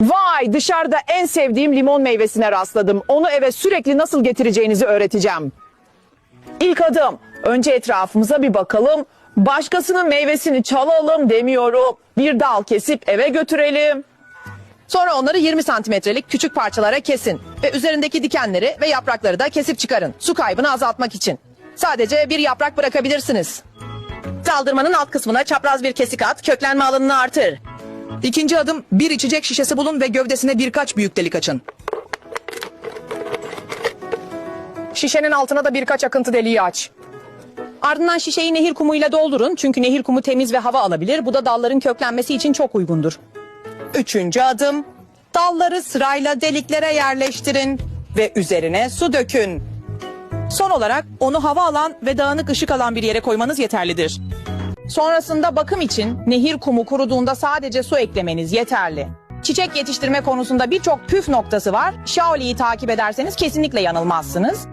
Vay dışarıda en sevdiğim limon meyvesine rastladım. Onu eve sürekli nasıl getireceğinizi öğreteceğim. İlk adım. Önce etrafımıza bir bakalım. Başkasının meyvesini çalalım demiyorum. Bir dal kesip eve götürelim. Sonra onları 20 santimetrelik küçük parçalara kesin ve üzerindeki dikenleri ve yaprakları da kesip çıkarın su kaybını azaltmak için. Sadece bir yaprak bırakabilirsiniz. Saldırmanın alt kısmına çapraz bir kesik at, köklenme alanını artır. İkinci adım bir içecek şişesi bulun ve gövdesine birkaç büyük delik açın. Şişenin altına da birkaç akıntı deliği aç. Ardından şişeyi nehir kumuyla doldurun çünkü nehir kumu temiz ve hava alabilir. Bu da dalların köklenmesi için çok uygundur. Üçüncü adım. Dalları sırayla deliklere yerleştirin ve üzerine su dökün. Son olarak onu hava alan ve dağınık ışık alan bir yere koymanız yeterlidir. Sonrasında bakım için nehir kumu kuruduğunda sadece su eklemeniz yeterli. Çiçek yetiştirme konusunda birçok püf noktası var. Shaoli'yi takip ederseniz kesinlikle yanılmazsınız.